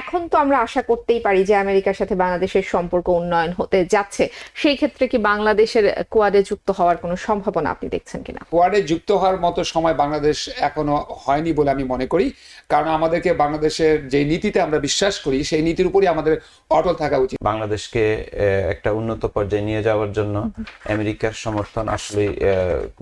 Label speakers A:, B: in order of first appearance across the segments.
A: এখন তো আমরা আশা করতেই পারি যে আমেরিকার সাথে বাংলাদেশের সম্পর্ক উন্নয়ন হতে যাচ্ছে। সেই ক্ষেত্রে কি বাংলাদেশের কোয়াডে যুক্ত হওয়ার কোনো সম্ভাবনা আপনি দেখছেন কিনা?
B: কোয়াডে যুক্ত হওয়ার মতো সময় বাংলাদেশ এখনও হয়নি বলে আমি মনে করি। কারণ আমাদেরকে বাংলাদেশের যে নীতিতে আমরা বিশ্বাস করি সেই নীতির উপরই আমাদের অটল থাকা উচিত।
C: বাংলাদেশকে একটা উন্নত পর্যায়ে নিয়ে যাওয়ার জন্য আমেরিকার সমর্থন আসলে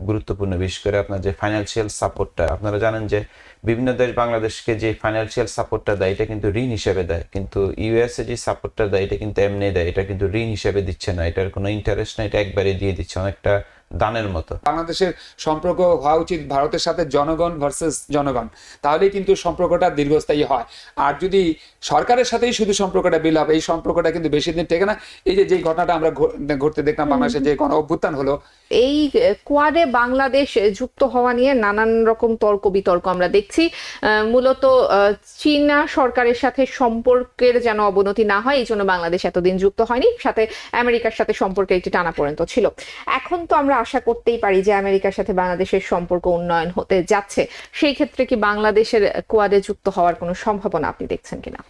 C: গুরুত্বপূর্ণ। বিশেষ করে আপনার যে ফাইন্যান্সিয়াল সাপোর্টটা আপনারা জানেন যে বিভিন্ন দেশ বাংলাদেশকে যে ফাইন্যান্সিয়াল সাপোর্টটা দেয়, এটা কিন্তু ঋণ হিসেবে দেয়। কিন্তু ইউএসএ যে সাপোর্টটা দেয়, এটা কিন্তু এমনি দেয়। এটা কিন্তু ঋণ হিসেবে দিচ্ছে না। এটার কোনো ইন্টারেস্ট না এটা একবারে দিয়ে দিচ্ছে। অনেকটা দানের মতো।
B: বাংলাদেশের সম্পর্ক হওয়া উচিত ভারতের সাথে জনগণ ভার্সেস জনগণ। তাহলেই কিন্তু সম্পর্কটা দীর্ঘস্থায়ী হয়। আর যদি সরকারের সাথেই শুধু সম্পর্কটা বিল হবে এই সম্পর্কটা কিন্তু বেশি দিন টেকে না। এই যে যেই ঘটনাটা আমরা ঘটতে দেখলাম বাংলাদেশে যে গণ অভ্যুত্থান হলো।
A: এই কোয়াডে বাংলাদেশ যুক্ত হওয়া নিয়ে নানান রকম তর্ক বিতর্ক আমরা দেখছি। মূলত আহ, চীনা সরকারের সাথে সম্পর্কের যেন অবনতি না হয় এই জন্য বাংলাদেশ এতদিন যুক্ত হয়নি। সাথে আমেরিকার সাথে সম্পর্কে একটি টানাপোড়েন তো ছিল। এখন তো আমরা আশা করতেই পারি যে আমেরিকার সাথে বাংলাদেশের সম্পর্ক উন্নয়ন হতে যাচ্ছে। সেই ক্ষেত্রে কি বাংলাদেশের কোয়াডে যুক্ত হওয়ার কোনো সম্ভাবনা আপনি দেখছেন কিনা?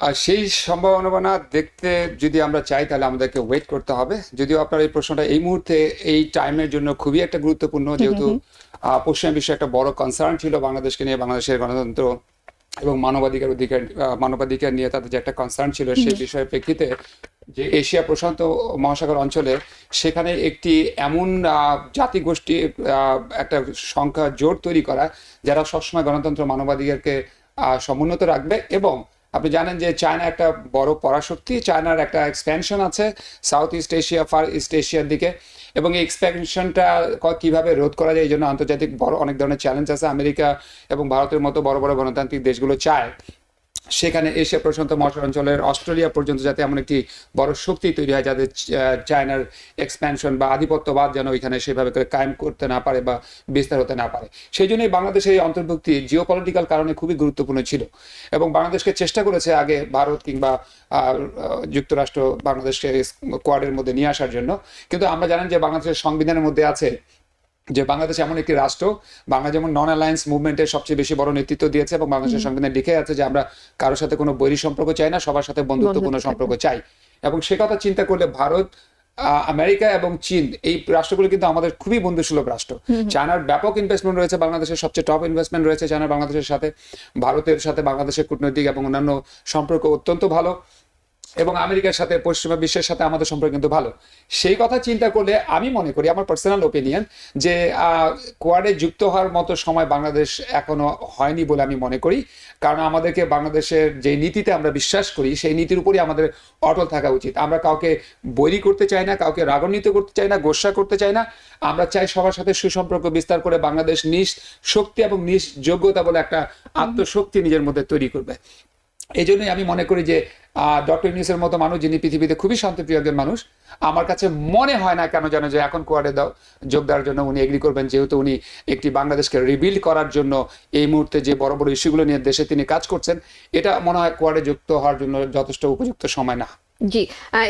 B: আর সেই সম্ভাবনা দেখতে যদি আমরা চাই তাহলে আমাদেরকে ওয়েট করতে হবে। যদিও আপনার এই প্রশ্নটা এই মুহূর্তে এই টাইমের জন্য খুবই একটা গুরুত্বপূর্ণ যেহেতু পশ্চিমা বিশ্বে একটা বড় কনসার্ন ছিল বাংলাদেশকে নিয়ে বাংলাদেশের গণতন্ত্র এবং মানবাধিকার অধিকার মানবাধিকার নিয়ে তাদের যে একটা কনসার্ন ছিল সেই বিষয়ের প্রেক্ষিতে যে এশিয়া প্রশান্ত মহাসাগর অঞ্চলে সেখানে একটি এমন জাতিগোষ্ঠী একটা সংখ্যা জোট তৈরি করা যারা সবসময় গণতন্ত্র মানবাধিকারকে সমুন্নত রাখবে এবং আপনি জানেন যে চায়না একটা বড় পরাশক্তি চায়নার একটা এক্সপ্যানশন আছে south east Asia far east এশিয়ার দিকে। এবং এই এক্সপ্যানশনটা কীভাবে রোধ করা যায় এই জন্য আন্তর্জাতিক বড় অনেক ধরনের চ্যালেঞ্জ আছে আমেরিকা এবং ভারতের মতো বড় বড় গণতান্ত্রিক দেশগুলো চায়। সেখানে এশিয়া প্রশান্ত মহাসাগর অঞ্চলের অস্ট্রেলিয়া পর্যন্ত যাতে এমন একটি বড় শক্তি তৈরি হয় যাতে চায়নার এক্সপ্যানশন বা আধিপত্যবাদ যেন ওইখানে সেভাবে করে কায়েম করতে না পারে বা বিস্তার হতে না পারে। সেই জন্যই বাংলাদেশের এই অন্তর্ভুক্তি জিও পলিটিক্যাল কারণে খুবই গুরুত্বপূর্ণ ছিল এবং বাংলাদেশকে চেষ্টা করেছে আগে ভারত কিংবা যুক্তরাষ্ট্র বাংলাদেশকে কোয়াডের মধ্যে নিয়ে আসার জন্য। কিন্তু আমরা জানেন যে বাংলাদেশের সংবিধানের মধ্যে আছে যে বাংলাদেশ এমন একটি রাষ্ট্র বাংলা যেমন নন অ্যালায়েন্স মুভমেন্টের সবচেয়ে বেশি বড় নেতৃত্ব দিয়েছে এবং বাংলাদেশের সংবিধানে লিখে আছে যে আমরা কারোর সাথে কোনো বৈরী সম্পর্ক চাই না সবার সাথে বন্ধুত্বপূর্ণ
A: বন্ধুত্ব
B: সম্পর্ক চাই। এবং সে কথা চিন্তা করলে ভারত আহ, আমেরিকা এবং চীন এই রাষ্ট্রগুলো কিন্তু আমাদের খুবই বন্ধুসুলভ রাষ্ট্র। চায়নার ব্যাপক ইনভেস্টমেন্ট রয়েছে বাংলাদেশের সবচেয়ে টপ ইনভেস্টমেন্ট রয়েছে চায়নার বাংলাদেশের সাথে ভারতের সাথে বাংলাদেশের কূটনৈতিক এবং অন্যান্য সম্পর্ক অত্যন্ত ভালো। এবং আমেরিকার সাথে, পশ্চিমা বিশ্বের সাথে আমাদের সম্পর্ক কিন্তু ভালো। সেই কথা চিন্তা করলে আমি মনে করি, আমার পার্সোনাল ওপিনিয়ন যে কোয়াডে যুক্ত হওয়ার মতো সময় বাংলাদেশ এখনও হয়নি বলে আমি মনে করি। কারণ আমাদেরকে বাংলাদেশের যে নীতিতে আমরা বিশ্বাস করি, সেই নীতির উপরই আমাদের অটল থাকা উচিত। আমরা কাউকে বৈরী করতে চাই না, কাউকে রাগান্বিত করতে চাই না, গোসা করতে চাই না। আমরা চাই সবার সাথে সুসম্পর্ক বিস্তার করে বাংলাদেশ নিজ শক্তি এবং নিজ যোগ্যতা বলে একটা আত্মশক্তি নিজের মধ্যে তৈরি করবে। এই জন্যই আমি মনে করি যে ডক্টর ইউনিসের মতো মানুষ যিনি পৃথিবীতে খুবই শান্তিপ্রিয় একজন মানুষ, আমার কাছে মনে হয় না কেন জানো যে এখন কোয়ার্ডে দাও, যোগ দেওয়ার জন্য উনি এগ্রি করবেন, যেহেতু উনি একটি বাংলাদেশকে রিবিল্ড করার জন্য এই মুহূর্তে যে বড় বড় ইস্যুগুলো নিয়ে দেশে তিনি কাজ করছেন, এটা মনে হয় কোয়ার্ডে যুক্ত হওয়ার জন্য যথেষ্ট উপযুক্ত সময় না।
A: জি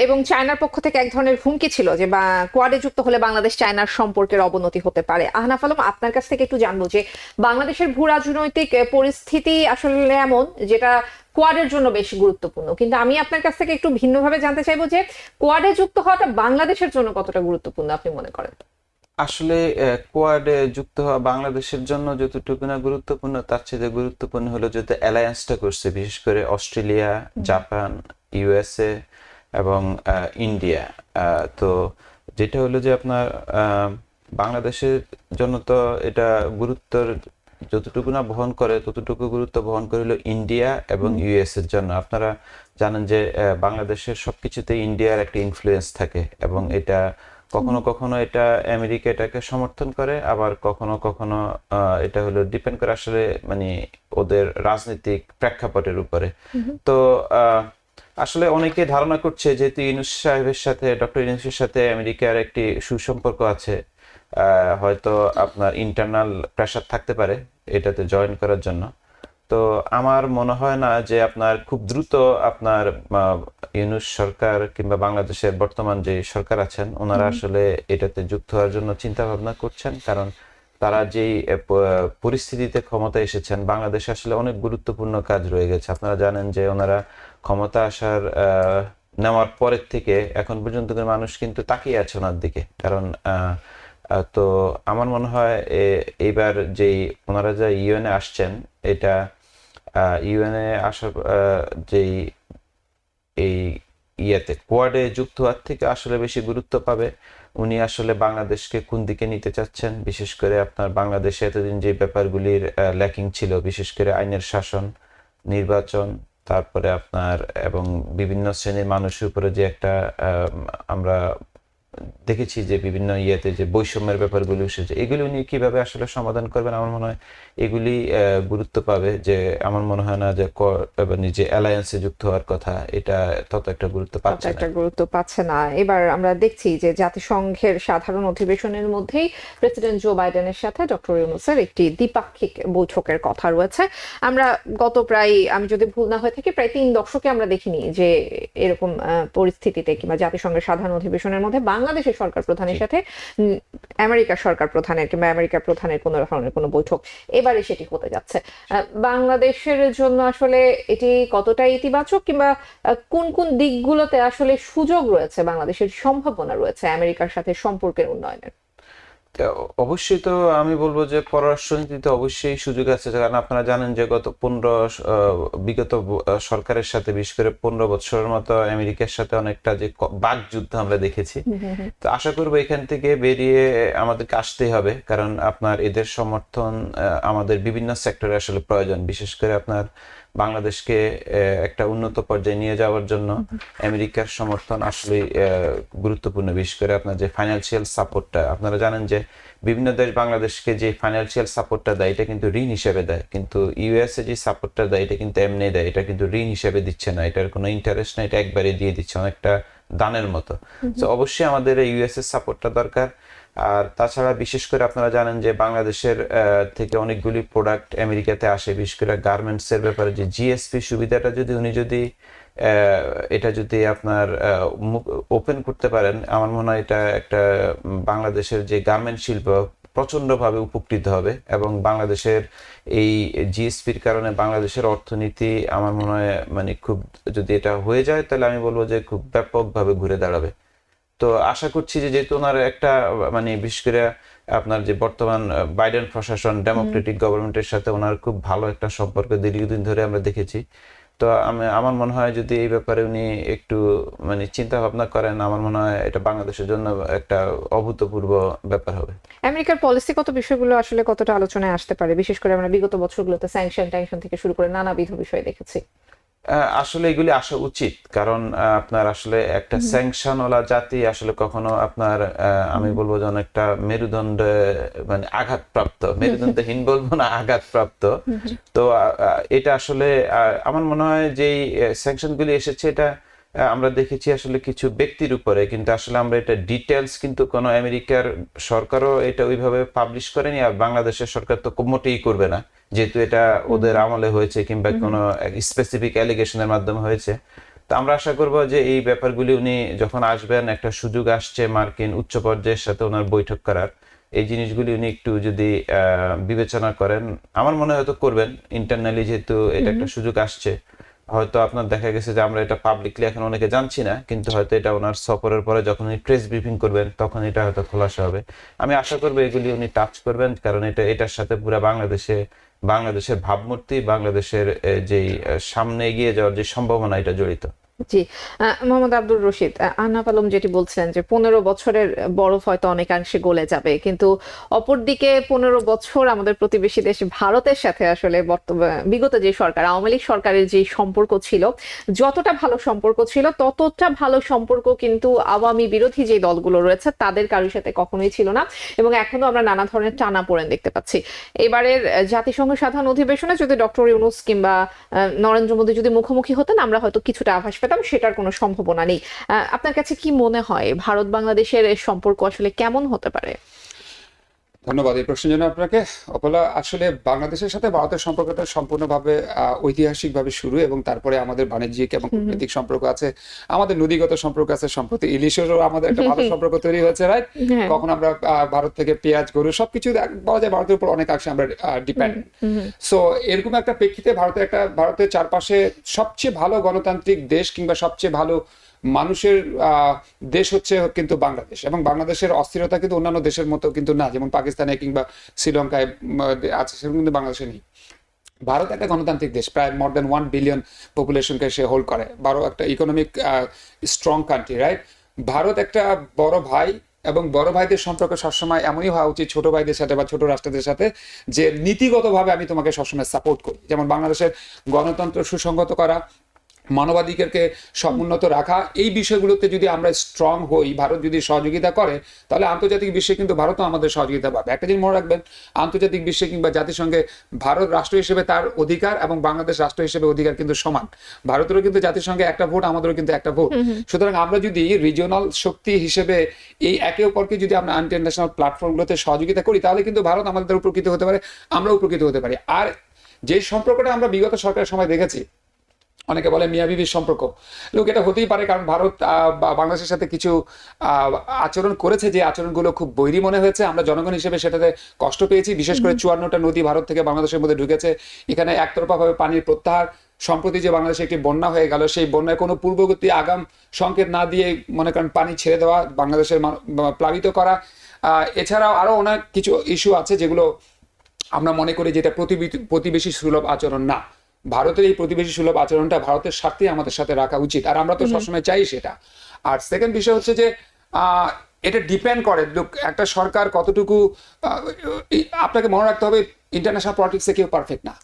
A: এবং চায়নার পক্ষ থেকে এক ধরনের হুমকি ছিল যে বা কোয়াডে যুক্ত হলে বাংলাদেশ চায়নার সম্পর্কের অবনতি হতে পারে। আহনাফ আলম আপনার কাছ থেকে একটু জানব যে বাংলাদেশের ভূ রাজনৈতিক পরিস্থিতি আসলে এমন যেটা কোয়াডের জন্য বেশি গুরুত্বপূর্ণ। কিন্তু আমি আপনার কাছ থেকে একটু ভিন্নভাবে জানতে চাইব যে কোয়াডে যুক্ত হওয়াটা বাংলাদেশের জন্য কতটা গুরুত্বপূর্ণ আপনি মনে করেন?
C: আসলে কোয়াডে যুক্ত হওয়া বাংলাদেশের জন্য যতটুকু না গুরুত্বপূর্ণ তার চেয়ে গুরুত্বপূর্ণ হলো যদি অ্যালায়েন্সটা করছে। বিশেষ করে অস্ট্রেলিয়া জাপান ইউএসএ এবং ইন্ডিয়া তো যেটা হলো যে আপনার বাংলাদেশের জন্য তো এটা গুরুত্বর যতটুকু না বহন করে ততটুকু গুরুত্ব বহন করে হলো ইন্ডিয়া এবং ইউএস এর জন্য। আপনারা জানেন যে বাংলাদেশের সবকিছুতে ইন্ডিয়ার একটা ইনফ্লুয়েন্স থাকে এবং এটা কখনো কখনো এটা আমেরিকা এটাকে সমর্থন করে আবার কখনো কখনো আহ, এটা হলো ডিপেন্ড করে আসলে মানে ওদের রাজনৈতিক প্রেক্ষাপটের উপরে। তো আহ, আসলে অনেকে ধারণা করছে যেহেতু ইউনুস সাহেবের সাথে ডক্টর ইউনুসের সাথে আমেরিকার একটি সুসম্পর্ক আছে। হয়তো আপনার ইন্টারনাল প্রেশার থাকতে পারে এটাতে জয়েন করার জন্য। তো আমার মনে হয় না যে আপনার খুব দ্রুত আপনার ইউনুস সরকার কিংবা বাংলাদেশের বর্তমান যে সরকার আছেন ওনারা আসলে এটাতে যুক্ত হওয়ার জন্য চিন্তা ভাবনা করছেন। কারণ তারা যেই পরিস্থিতিতে ক্ষমতা এসেছেন বাংলাদেশে আসলে অনেক গুরুত্বপূর্ণ কাজ রয়ে গেছে। আপনারা জানেন যে ওনারা ক্ষমতা আসার নেওয়ার পরের থেকে এখন পর্যন্ত মানুষ কিন্তু তাকিয়ে আছে ওনার দিকে। কারণ তো আমার মনে হয় এইবার যেই ওনারা যা ইউএনএ আসছেন, এটা ইউএনএ আসার যেই এই ইয়েতে কোয়াডে যুক্ত হওয়ার থেকে আসলে বেশি গুরুত্ব পাবে। উনি আসলে বাংলাদেশকে কোন দিকে নিতে চাচ্ছেন? বিশেষ করে আপনার বাংলাদেশে এতদিন যে ব্যাপারগুলির ল্যাকিং ছিল, বিশেষ করে আইনের শাসন, নির্বাচন তারপরে আপনার এবং বিভিন্ন শ্রেণির মানুষের উপরে যে একটা আমরা দেখেছি যে বিভিন্ন ইয়েতে যে বৈষম্যের ব্যাপারগুলি এসেছে এগুলি উনি কীভাবে আসলে সমাধান করবেন? আমার মনে হয় এগুলি গুরুত্ব পাবে যে আমার মনে হয় না যে যে অ্যালায়েন্সে যুক্ত হওয়ার কথা এটা তত একটা গুরুত্ব পাচ্ছে
A: একটা গুরুত্ব পাচ্ছে না। এবার আমরা দেখছি যে জাতিসংঘের সাধারণ অধিবেশনের মধ্যেই প্রেসিডেন্ট জো বাইডেনের সাথে ডক্টর ইউনুসের একটি দ্বিপাক্ষিক বৈঠকের কথা রয়েছে। আমরা গত প্রায় আমি যদি ভুল না হয়ে থাকি প্রায় তিন দশকে আমরা দেখিনি যে এরকম পরিস্থিতিতে কিংবা জাতিসংঘের সাধারণ অধিবেশনের মধ্যে বাংলাদেশের সরকার প্রধানের সাথে আমেরিকার সরকার প্রধানের কিংবা আমেরিকার প্রধানের কোনো ধরনের কোনো বৈঠক এবারে সেটি হতে যাচ্ছে। বাংলাদেশের জন্য আসলে এটি কতটা ইতিবাচক কিংবা কোন কোন দিকগুলোতে আসলে সুযোগ রয়েছে বাংলাদেশের সম্ভাবনা রয়েছে আমেরিকার সাথে সম্পর্কের উন্নয়নের?
C: অবশ্যই তো আমি বলব যে পররাষ্ট্রনীতিতে অবশ্যই সুযোগ আছে। কারণ আপনারা জানেন যে গত পনেরো বিগত সরকারের সাথে বিশেষ করে পনেরো বছরের মতো আমেরিকার সাথে অনেকটা যে বাক যুদ্ধ আমরা দেখেছি। তো আশা করব এখান থেকে বেরিয়ে আমাদেরকে আসতেই হবে। কারণ আপনার এদের সমর্থন আমাদের বিভিন্ন সেক্টরে আসলে প্রয়োজন। বিশেষ করে আপনার বাংলাদেশকে একটা উন্নত পর্যায়ে নিয়ে যাওয়ার জন্য আমেরিকার সমর্থন আসলে গুরুত্বপূর্ণ। বিশেষ করে আপনার যে ফাইন্যান্সিয়াল সাপোর্টটা আপনারা জানেন যে বিভিন্ন দেশ বাংলাদেশকে যে ফাইন্যান্সিয়াল সাপোর্টটা দেয় এটা কিন্তু ঋণ হিসেবে দেয়। কিন্তু ইউএসএ যে সাপোর্টটা দেয় এটা কিন্তু এমনি দেয়। এটা কিন্তু ঋণ হিসেবে দিচ্ছে না। এটার কোনো ইন্টারেস্ট না এটা একবারে দিয়ে দিচ্ছে অনেকটা দানের মতো। তো অবশ্যই আমাদের ইউএস এর সাপোর্টটা দরকার। আর তাছাড়া বিশেষ করে আপনারা জানেন যে বাংলাদেশের থেকে অনেকগুলি প্রোডাক্ট আমেরিকাতে আসে, বিশেষ করে গার্মেন্টস এর ব্যাপারে যে জিএসপি সুবিধাটা যদি উনি যদি এটা যদি আপনার ওপেন করতে পারেন, আমার মনে হয় এটা একটা বাংলাদেশের যে গার্মেন্ট শিল্প প্রচন্ডভাবে উপকৃত হবে এবং বাংলাদেশের এই জিএসপির কারণে বাংলাদেশের অর্থনীতি আমার মনে হয় মানে খুব যদি এটা হয়ে যায়, তাহলে আমি বলব যে খুব ব্যাপকভাবে ঘুরে দাঁড়াবে। তো আশা করছি যে যেহেতু ওনার একটা মানে বিশেষ করে আপনার যে বর্তমান বাইডেন প্রশাসন ডেমোক্রেটিক গভর্নমেন্টের সাথে ওনার খুব ভালো একটা সম্পর্ক দীর্ঘদিন ধরে আমরা দেখেছি। তো আমি আমার মনে হয় যদি এই ব্যাপারে উনি একটু মানে চিন্তা ভাবনা করেন আমার মনে হয় এটা বাংলাদেশের জন্য একটা অভূতপূর্ব ব্যাপার হবে।
A: আমেরিকার পলিসিগত বিষয়গুলো আসলে কতটা আলোচনায় আসতে পারে? বিশেষ করে আমরা বিগত বছরগুলোতে স্যাংশন ট্যাংশন থেকে শুরু করে নানাবিধ বিষয় দেখেছি।
C: আসলে এগুলি আসা উচিত। কারণ আপনার আসলে একটা স্যাংশনওয়ালা জাতি আসলে কখনো আপনার আহ, আমি বলব যে একটা মেরুদণ্ড মানে আঘাতপ্রাপ্ত। মেরুদণ্ডহীন বলব না আঘাতপ্রাপ্ত। তো এটা আসলে আহ, আমার মনে হয় যেই স্যাংশনগুলি এসেছে এটা আমরা দেখেছি আসলে কিছু ব্যক্তির উপরে কিন্তু আসলে আমরা এটা ডিটেলস কিন্তু কোনো আমেরিকার সরকারও এটা ওইভাবে পাবলিশ করেনি আর বাংলাদেশের সরকার তো মোটেই করবে না। যেহেতু এটা ওদের আমলে হয়েছে কিংবা কোনো স্পেসিফিক অ্যালিগেশনের মাধ্যমে হয়েছে। তো আমরা আশা করব যে এই ব্যাপারগুলি উনি যখন আসবেন একটা সুযোগ আসছে মার্কিন উচ্চ পর্যায়ের সাথে ওনার বৈঠক করার। এই জিনিসগুলি উনি একটু যদি আহ, বিবেচনা করেন আমার মনে হয়তো করবেন। ইন্টারনালি যেহেতু এটা একটা সুযোগ আসছে। হয়তো আপনার দেখা গেছে যে আমরা এটা পাবলিকলি এখন অনেকে জানছি না, কিন্তু হয়তো এটা ওনার সফরের পরে যখন উনি প্রেস ব্রিফিং করবেন, তখন এটা হয়তো খোলাসা হবে। আমি আশা করব এগুলি উনি টাচ করবেন, কারণ এটা, এটার সাথে পুরো বাংলাদেশে, বাংলাদেশের ভাবমূর্তি, বাংলাদেশের যেই সামনে এগিয়ে যাওয়ার যে সম্ভাবনা, এটা জড়িত।
A: জি মোহাম্মদ আব্দুর রশিদ যেটি বলছিলেন যে পনেরো বছরের বরফ হয়তো অনেকাংশে গলে যাবে, কিন্তু অপরদিকে পনেরো বছর আমাদের প্রতিবেশী দেশ ভারতের সাথে আসলে বর্তমান বিগত যে সরকার, আওয়ামী লীগ সরকারের যে সম্পর্ক ছিল, যতটা ভালো সম্পর্ক ছিল, ততটা ভালো সম্পর্ক কিন্তু আওয়ামী বিরোধী যে দলগুলো রয়েছে, তাদের কারোর সাথে কখনোই ছিল না এবং এখনও আমরা নানা ধরনের টানা পোড়েন দেখতে পাচ্ছি। এবারের জাতিসংঘ সাধারণ অধিবেশনে যদি ডক্টর ইউনুস কিংবা নরেন্দ্র মোদী যদি মুখোমুখি হতেন, আমরা হয়তো কিছুটা আভাস পেতাম। সেটার কোনো সম্ভাবনা নেই। আপনার কাছে কি মনে হয়? ভারত বাংলাদেশের সম্পর্ক আসলে কেমন হতে পারে?
B: ধন্যবাদ। এই প্রশ্নের জন্য আপনাকে অপলা আসলে বাংলাদেশের সাথে ভারতের সম্পর্কটা সম্পূর্ণভাবে ঐতিহাসিকভাবে শুরু এবং তারপরে আমাদের বাণিজ্যিক এবং কূটনৈতিক সম্পর্ক আছে আমাদের নদীগত সম্পর্ক আছে সম্প্রতি ইলিশেরও আমাদের একটা ভালো সম্পর্ক তৈরি হয়েছে রাইট
A: হ্যাঁ।
B: কখন আমরা ভারত থেকে পেঁয়াজ গরু সবকিছু বলা যায় ভারতের উপর অনেক অংশে আমরা ডিপেন্ড সো এরকম একটা প্রেক্ষিতে ভারতের একটা ভারতের চারপাশে সবচেয়ে ভালো গণতান্ত্রিক দেশ কিংবা সবচেয়ে ভালো মানুষের দেশ হচ্ছে কিন্তু বাংলাদেশ এবং বাংলাদেশের অস্থিরতা কিন্তু অন্যান্য দেশের মতো কিন্তু না, যেমন পাকিস্তানে কিংবা শ্রীলঙ্কায় আছে, সেরকম কিন্তু বাংলাদেশে নেই। ভারত একটা গণতান্ত্রিক দেশ, প্রায় মোর দেন ওয়ান বিলিয়ন পপুলেশনকে সে হোল্ড করে। বারো একটা economic strong country right Bharat একটা বড় ভাই এবং বড় ভাইদের সম্পর্ক সবসময় এমনই হওয়া উচিত ছোট ভাইদের সাথে বা ছোট রাষ্ট্রদের সাথে যে নীতিগতভাবে আমি তোমাকে সবসময় সাপোর্ট করি। যেমন বাংলাদেশের গণতন্ত্র সুসংগত করা মানবাধিকারকে সমুন্নত রাখা এই বিষয়গুলোতে যদি আমরা স্ট্রং হই ভারত যদি সহযোগিতা করে তাহলে আন্তর্জাতিক বিশ্বে কিন্তু ভারতও আমাদের সহযোগিতা পাবে। একটা জিনিস মনে রাখবেন আন্তর্জাতিক বিশ্বে কিংবা জাতিসংঘে ভারত রাষ্ট্র হিসেবে তার অধিকার এবং বাংলাদেশ রাষ্ট্র হিসেবে অধিকার কিন্তু সমান। ভারতেরও কিন্তু জাতিসংঘে একটা ভোট আমাদেরও কিন্তু একটা ভোট সুতরাং আমরা যদি রিজিওনাল শক্তি হিসেবে এই একে অপরকে যদি আমরা ইন্টারন্যাশনাল প্ল্যাটফর্মগুলোতে সহযোগিতা করি তাহলে কিন্তু ভারত আমাদের উপকৃত হতে পারে আমরাও উপকৃত হতে পারি। আর যে সম্পর্কটা আমরা বিগত সরকারের সময় দেখেছি অনেকে বলে মিয়া বিবির সম্পর্ক। লোক এটা হতেই পারে কারণ ভারত বাংলাদেশের সাথে কিছু আহ, আচরণ করেছে যে আচরণগুলো খুব বৈরী মনে হয়েছে। আমরা জনগণ হিসেবে সেটাতে কষ্ট পেয়েছি। বিশেষ করে চুয়ান্নটা নদী ভারত থেকে বাংলাদেশের মধ্যে ঢুকেছে। এখানে একতরফাভাবে পানির প্রত্যাহার। সম্প্রতি যে বাংলাদেশে একটি বন্যা হয়ে গেল সেই বন্যায় কোনো পূর্বগতি আগাম সংকেত না দিয়ে মনে করেন পানি ছেড়ে দেওয়া বাংলাদেশের প্লাবিত করা। আহ, এছাড়াও আরও অনেক কিছু ইস্যু আছে যেগুলো আমরা মনে করি যেটা প্রতিবেশী সুলভ আচরণ না। ভারতের এই প্রতিবেশী সুলভ আচরণটা ভারতের স্বার্থে আমাদের সাথে রাখা উচিত আর আমরা তো সবসময় চাই সেটা। আর সেকেন্ড বিষয় হচ্ছে যে এটা ডিপেন্ড করে। লোক একটা সরকার কতটুকু আপনাকে মনে রাখতে হবে ইন্টারন্যাশনাল পলিটিক্সে কেউ পারফেক্ট না।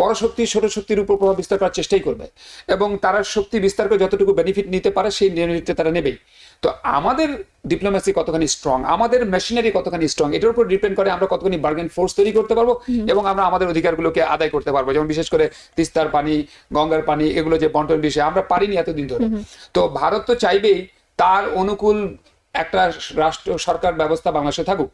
B: বড় শক্তি ছোট শক্তির উপর প্রভাব বিস্তার করার চেষ্টাই করবে। এবং তারা শক্তি বিস্তার করে যতটুকু বেনিফিট নিতে পারে সেই বেনিফিটটা তারা নেবেই। তো আমাদের ডিপ্লোমেসি কতখানি স্ট্রং আমাদের মেশিনারি কতখানি স্ট্রং এটার উপর ডিপেন্ড করে আমরা কতখানি বার্গেন ফোর্স তৈরি করতে পারব এবং আমরা আমাদের অধিকারগুলোকে আদায় করতে পারব। যেমন বিশেষ করে তিস্তার পানি গঙ্গার পানি এগুলো যে বন্টন বিষয়ে আমরা পারিনি এতদিন ধরে। তো ভারত তো চাইবেই তার অনুকূল একটা রাষ্ট্র সরকার ব্যবস্থা বাংলাদেশে থাকুক।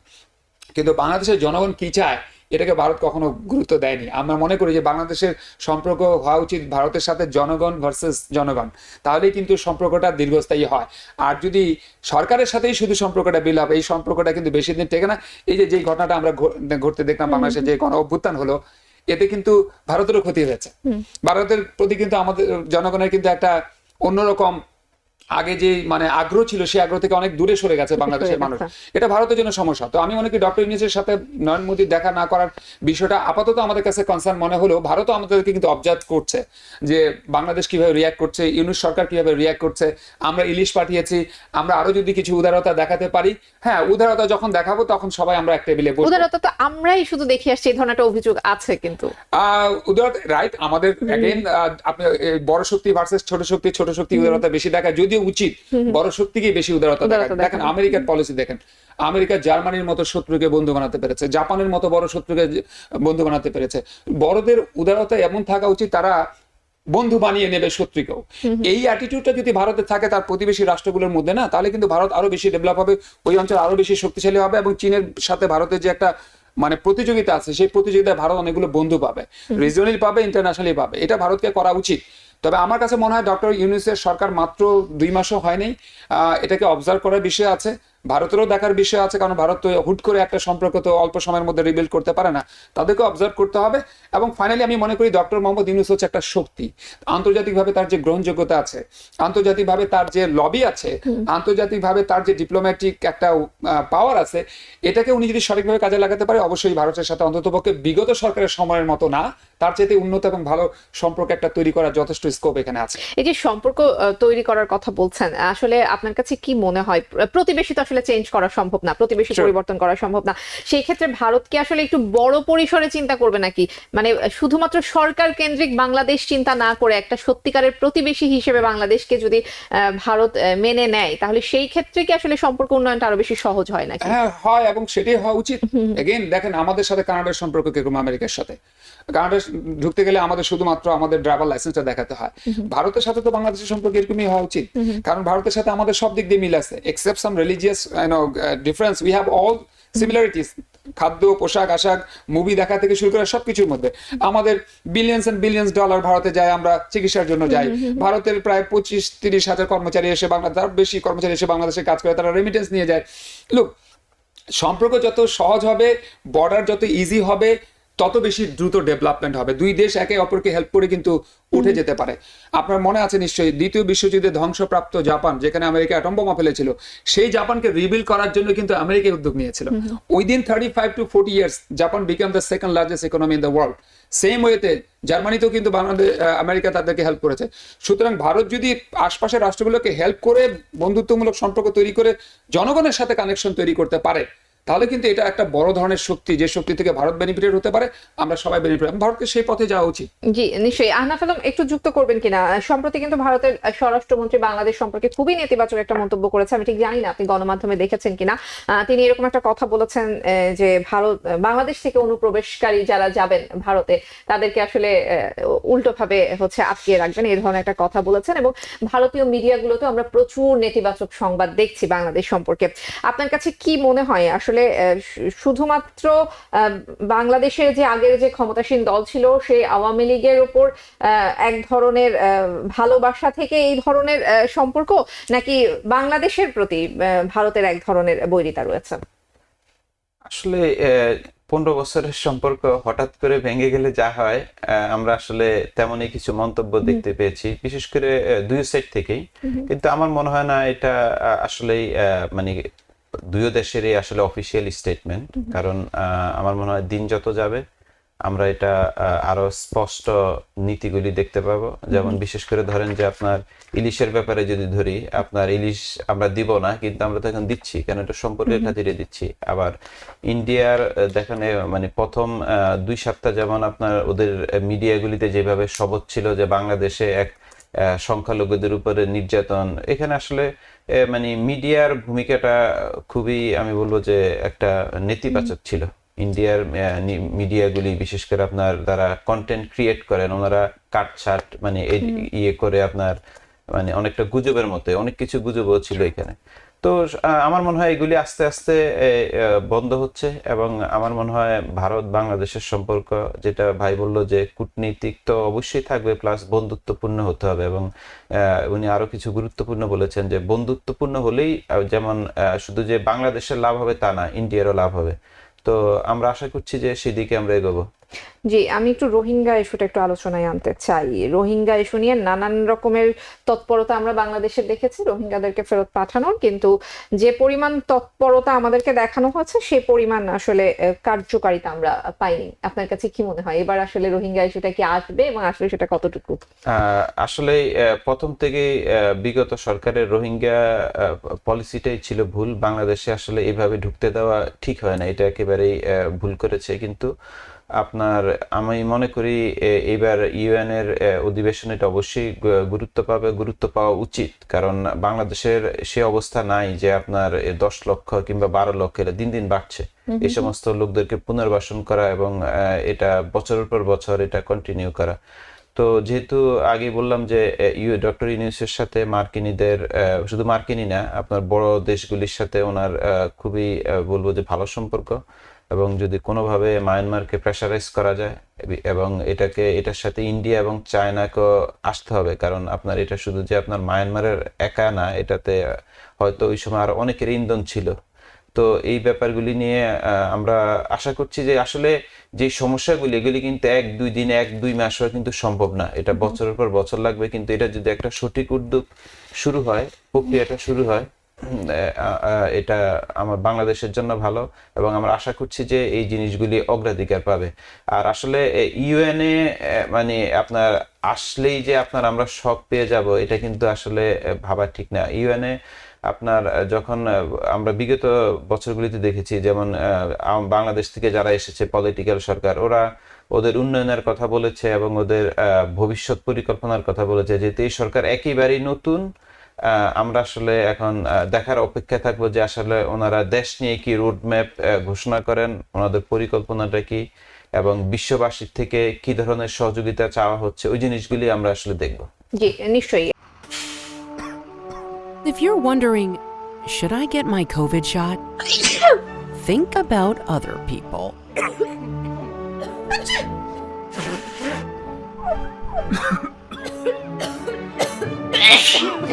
B: কিন্তু বাংলাদেশের জনগণ কি চায়? এটাকে ভারত কখনো গুরুত্ব দেয়নি। আমরা মনে করি যে বাংলাদেশের সম্পর্ক হওয়া উচিত ভারতের সাথে জনগণ ভার্সেস জনগণ। তাহলেই কিন্তু সম্পর্কটা দীর্ঘস্থায়ী হয়। আর যদি সরকারের সাথেই শুধু সম্পর্কটা বিল হবে এই সম্পর্কটা কিন্তু বেশি দিন টেকে না। এই যে যেই ঘটনাটা আমরা ঘটতে দেখলাম বাংলাদেশে যে গণ অভ্যুত্থান হলো এতে কিন্তু ভারতেরও ক্ষতি হয়েছে। ভারতের প্রতি কিন্তু আমাদের জনগণের কিন্তু একটা অন্যরকম আগে যে মানে আগ্রহ ছিল সেই আগ্রহ থেকে অনেক দূরে সরে গেছে বাংলাদেশের মানুষ। এটা ভারতের জন্য সমস্যা। তো আমি মনে করি ডক্টর ইউনিসের সাথে নরেন্দ্র মোদীর দেখা না করার বিষয়টা আপাতত আমাদের কাছে কনসার্ন মনে হলেও ভারতও আমাদেরকে কিন্তু অবজার্ভ করছে যে বাংলাদেশ কীভাবে রিয়াক্ট করছে ইউনুস সরকার কীভাবে রিয়াক্ট করছে আমরা ইলিশ পাঠিয়েছি আমরা আরও যদি কিছু উদারতা দেখাতে পারি হ্যাঁ উদারতা যখন দেখাবো তখন সবাই আমরা এক টেবিলে বসবো।
A: উদারতা তো আমরাই শুধু দেখি আসছি এই ধরনের একটা অভিযোগ আছে কিন্তু।
B: আহ, উদারতা রাইট আমাদের অ্যাগেন আপনি বড় শক্তি ভার্সেস ছোট শক্তি ছোট শক্তি উদারতা বেশি দেখা যদিও উচিত। বড় শক্তিকে বেশি উদারতা দেখা দেখেন আমেরিকার পলিসি দেখেন। আমেরিকা জার্মানির মতো শত্রুকে বন্ধু বানাতে পেরেছে। জাপানের মতো বড় শত্রুকে বন্ধু বানাতে পেরেছে। বড়দের উদারতা এমন থাকা উচিত তারা বন্ধু বানিয়ে নেবে শত্রুকেও। এই অ্যাটিটিউডটা যদি ভারতে থাকে তার প্রতিবেশী রাষ্ট্রগুলোর মধ্যে না তাহলে কিন্তু ভারত আরও বেশি ডেভেলপ হবে ওই অঞ্চল আরও বেশি শক্তিশালী হবে এবং চীনের সাথে ভারতের যে একটা মানে প্রতিযোগিতা আছে সেই প্রতিযোগিতায় ভারত অনেকগুলো বন্ধু পাবে। রিজনালি পাবে ইন্টারন্যাশনালি পাবে। এটা ভারতকে করা উচিত। তবে আমার কাছে মনে হয় ডক্টর ইউনুসের সরকার মাত্র দুই মাসও হয়নি এটাকে অবজার্ভ করার বিষয় আছে। ভারতেরও দেখার বিষয় আছে কারণ ভারত তো হুট করে একটা সম্পর্ক তো অল্প সময়ের মধ্যে রিবিল্ড করতে পারে না। তাদেরকে অবজার্ভ করতে হবে। এবং ফাইনালি আমি মনে করি ডক্টর মোহাম্মদ ইউনুস হচ্ছে একটা শক্তি। আন্তর্জাতিকভাবে তার যে গ্রহণযোগ্যতা আছে আন্তর্জাতিকভাবে তার যে লবি আছে আন্তর্জাতিকভাবে তার যে ডিপ্লোম্যাটিক একটা পাওয়ার আছে এটাকে উনি যদি সঠিকভাবে কাজে লাগাতে পারে অবশ্যই ভারতের সাথে অন্ততপক্ষে বিগত সরকারের সময়ের মতো না তার চাইতে উন্নত এবং ভালো সম্পর্ক একটা তৈরি করার যথেষ্ট স্কোপ এখানে আছে।
A: এই যে সম্পর্ক তৈরি করার কথা বলছেন আসলে আপনার কাছে কি মনে হয়? প্র- প্রতিবেশী তো আসলে চেঞ্জ করা সম্ভব না প্রতিবেশী পরিবর্তন করা সম্ভব না। সেই ক্ষেত্রে ভারত কি আসলে একটু বড় পরিসরে চিন্তা করবে নাকি? মানে শুধুমাত্র সরকার কেন্দ্রিক বাংলাদেশ চিন্তা না করে একটা সত্যিকারের প্রতিবেশী হিসেবে বাংলাদেশকে যদি ভারত মেনে নেয় তাহলে সেই ক্ষেত্রে কি আসলে সম্পর্ক উন্নয়নটা আরও বেশি সহজ হয় নাকি?
B: হ্যাঁ হয় এবং সেটাই হওয়া উচিত। এগেইন দেখেন আমাদের সাথে কানাডার সম্পর্ক কীরকম আমেরিকার সাথে। কানাডা ঢুকতে গেলে আমাদের শুধুমাত্র আমাদের ড্রাইভার লাইসেন্সটা দেখাতে হয়। ভারতের সাথে তো বাংলাদেশের সম্পর্ক এরকমই হওয়া উচিত। কারণ ভারতের সাথে আমাদের সব দিক দিয়ে মিল আছে except some religious difference we have all similarities খাদ্য পোশাক আশাক মুভি দেখা থেকে শুরু করে সবকিছুর মধ্যে। আমাদের বিলিয়ন্স এন্ড বিলিয়ন্স ডলার ভারতে যায় আমরা চিকিৎসার জন্য যাই। ভারতের প্রায় পঁচিশ তিরিশ হাজার কর্মচারী এসে বাংলাদেশ তার বেশি কর্মচারী এসে বাংলাদেশে কাজ করে তারা রেমিটেন্স নিয়ে যায়। লুক সম্পর্ক যত সহজ হবে বর্ডার যত ইজি হবে তত বেশি দ্রুত ডেভেলপমেন্ট হবে। দুই দেশ একে অপরকে হেল্প করে কিন্তু উঠে যেতে পারে। আপনার মনে আছে নিশ্চয়ই দ্বিতীয় বিশ্বযুদ্ধে ধ্বংসপ্রাপ্ত জাপান যেখানে আমেরিকা অ্যাটম বোমা ফেলেছিল সেই জাপানকে রিবিল করার জন্য কিন্তু আমেরিকা উদ্যোগ নিয়েছিল। Within thirty five to forty years Japan become the second largest economy in the world same ওয়েতে জার্মানিতেও কিন্তু বাংলাদেশ আমেরিকা তাদেরকে হেল্প করেছে। সুতরাং ভারত যদি আশপাশের রাষ্ট্রগুলোকে হেল্প করে বন্ধুত্বমূলক সম্পর্ক তৈরি করে জনগণের সাথে কানেকশন তৈরি করতে পারে তাহলে কিন্তু এটা একটা বড় ধরনের শক্তি যে শক্তি থেকে ভারত বেনিফিটেড হতে পারে আমরা সবাই বেনিফিট ভারতকে সেই পথে যাওয়া উচিত।
A: জি নিশ্চয়ই। আহনাফ আলম একটু যুক্ত করবেন কিনা? সম্প্রতি কিন্তু ভারতের স্বরাষ্ট্রমন্ত্রী বাংলাদেশ সম্পর্কে খুবই নেতিবাচক একটা মন্তব্য করেছে। আমি ঠিক জানি না আপনি গণমাধ্যমে দেখেছেন কিনা। তিনি এরকম একটা কথা বলেছেন যে ভারত বাংলাদেশ থেকে অনুপ্রবেশকারী যারা যাবেন ভারতে তাদেরকে আসলে উল্টো ভাবে হচ্ছে আটকিয়ে রাখবেন। এই ধরনের একটা কথা বলেছেন এবং ভারতীয় মিডিয়াগুলোতে আমরা প্রচুর নেতিবাচক সংবাদ দেখছি বাংলাদেশ সম্পর্কে। আপনার কাছে কি মনে হয়? আসলে শু- শুধুমাত্র বাংলাদেশের যে আগের যে ক্ষমতাসীন দল ছিল সেই আওয়ামী লীগের উপর এক ধরনের ভালোবাসা থেকে এই ধরনের সম্পর্ক নাকি বাংলাদেশের প্রতি ভারতের এক ধরনের বৈরিতা রয়েছে?
C: আসলে পনেরো বছরের সম্পর্ক হঠাৎ করে ভেঙে গেলে যা হয় আমরা আসলে তেমনই কিছু মন্তব্য দেখতে পেয়েছি। বিশেষ করে দুই সাইড থেকেই। কিন্তু আমার মনে হয় না এটা আসলেই আহ, মানে দুই দেশেরই আসলে অফিসিয়াল স্টেটমেন্ট কারণ আমার মনে হয় দিন যত যাবে আমরা এটা আরও স্পষ্ট নীতিগুলি দেখতে পাবো। যেমন বিশেষ করে ধরেন যে আপনার ইলিশের ব্যাপারে যদি ধরি আপনার ইলিশ আমরা দিব না কিন্তু আমরা তো এখন দিচ্ছি কেন এটা সম্পর্কের খাতিরে দিচ্ছি। আবার ইন্ডিয়ার দেখেন মানে প্রথম আহ, দুই সপ্তাহ যেমন আপনার ওদের মিডিয়াগুলিতে যেভাবে শবৎ ছিল যে বাংলাদেশে এক আহ, সংখ্যালঘুদের উপরে নির্যাতন এখানে আসলে মানে মিডিয়ার ভূমিকাটা খুবই আমি বলব যে একটা নেতিবাচক ছিল। ইন্ডিয়ার মিডিয়াগুলি বিশেষ করে আপনার যারা কন্টেন্ট ক্রিয়েট করেন ওনারা কাটছাট মানে ইয়ে করে আপনার মানে অনেকটা গুজবের মতো অনেক কিছু গুজবও ছিল এখানে। তো আমার মনে হয় এগুলি আস্তে আস্তে বন্ধ হচ্ছে এবং আমার মনে হয় ভারত বাংলাদেশের সম্পর্ক, যেটা ভাই বলল যে কূটনীতিক তো অবশ্যই থাকবে প্লাস বন্ধুত্বপূর্ণ হতে হবে এবং উনি আরও কিছু গুরুত্বপূর্ণ বলেছেন যে বন্ধুত্বপূর্ণ হলেই যেমন শুধু যে বাংলাদেশের লাভ হবে তা না ইন্ডিয়ারও লাভ হবে। তো আমরা আশা করছি যে সেদিকে আমরা এগোবো।
A: জি আমি একটু রোহিঙ্গা ইস্যুটা একটু আলোচনায় আনতে চাই। রোহিঙ্গা ইস্যু নিয়ে নানান রকমের তৎপরতা আমরা বাংলাদেশে দেখেছি রোহিঙ্গাদেরকে ফেরত পাঠানোর। কিন্তু যে পরিমাণ তৎপরতা আমাদেরকে দেখানো হচ্ছে সেই পরিমাণ আসলে কার্যকারিতা আমরা পাইনি। আপনার কাছে কি মনে হয়? এবার আসলে রোহিঙ্গা ইস্যুটা কি আসবে এবং আসলে সেটা কতটুকু?
C: আসলে প্রথম আহ, বিগত সরকারের রোহিঙ্গা পলিসিটাই ছিল ভুল। বাংলাদেশে আসলে এভাবে ঢুকতে দেওয়া ঠিক হয় না। এটা একেবারেই ভুল করেছে। কিন্তু আপনার আমি মনে করি এ- এইবার ইউএন এর আহ, অধিবেশনে এটা অবশ্যই গুরুত্ব পাবে গুরুত্ব পাওয়া উচিত। কারণ বাংলাদেশের সে অবস্থা নাই যে আপনার দশ লক্ষ কিংবা বারো লক্ষ দিন দিন বাড়ছে। এই সমস্ত লোকদেরকে পুনর্বাসন করা এবং এটা বছরের পর বছর এটা কন্টিনিউ করা। তো যেহেতু আগে বললাম যে ইউ ডক্টর ইউনিসের সাথে মার্কিনীদের আহ, শুধু মার্কিনী না আপনার বড় দেশগুলির সাথে ওনার আহ, খুবই বলব যে ভালো সম্পর্ক। এবং যদি কোনোভাবে মায়ানমারকে প্রেশারাইজ করা যায় এবং এটাকে এটার সাথে ইন্ডিয়া এবং চায়নাকেও আসতে হবে কারণ আপনার এটা শুধু যে আপনার মায়ানমারের একা না এটাতে হয়তো ওই সময় আর অনেকের ইন্ধন ছিল। তো এই ব্যাপারগুলি নিয়ে আমরা আশা করছি যে আসলে যে সমস্যাগুলি এগুলি কিন্তু এক দুই দিনে এক দুই মাসও কিন্তু সম্ভব না। এটা বছরের পর বছর লাগবে কিন্তু এটা যদি একটা সঠিক উদ্যোগ শুরু হয় প্রক্রিয়াটা শুরু হয় এটা আমার বাংলাদেশের জন্য ভালো এবং আমরা আশা করছি যে এই জিনিসগুলি অগ্রাধিকার পাবে। আর আসলে ইউএনএ মানে আপনার আসলেই যে আপনার আমরা শখ পেয়ে যাব, এটা কিন্তু আসলে ভাবা ঠিক না। ইউএনএ আপনার যখন আমরা বিগত বছরগুলিতে দেখেছি, যেমন বাংলাদেশ থেকে যারা এসেছে, পলিটিক্যাল সরকার, ওরা ওদের উন্নয়নের কথা বলেছে এবং ওদের ভবিষ্যৎ পরিকল্পনার কথা বলেছে, যেহেতু এই সরকার একেবারেই নতুন আমরা আসলে এখন দেখার অপেক্ষায় থাকব যে আসলে ওনারা দেশ নিয়ে কি রোড ম্যাপ ঘোষণা করেন ওনাদের পরিকল্পনাটা কি এবং বিশ্ববাসীর থেকে কি ধরনের সহযোগিতা চাওয়া হচ্ছে ওই জিনিসগুলি আমরা আসলে দেখব
A: জি নিশ্চয়ই
D: If you're wondering, should I get my COVID shot? think about other people.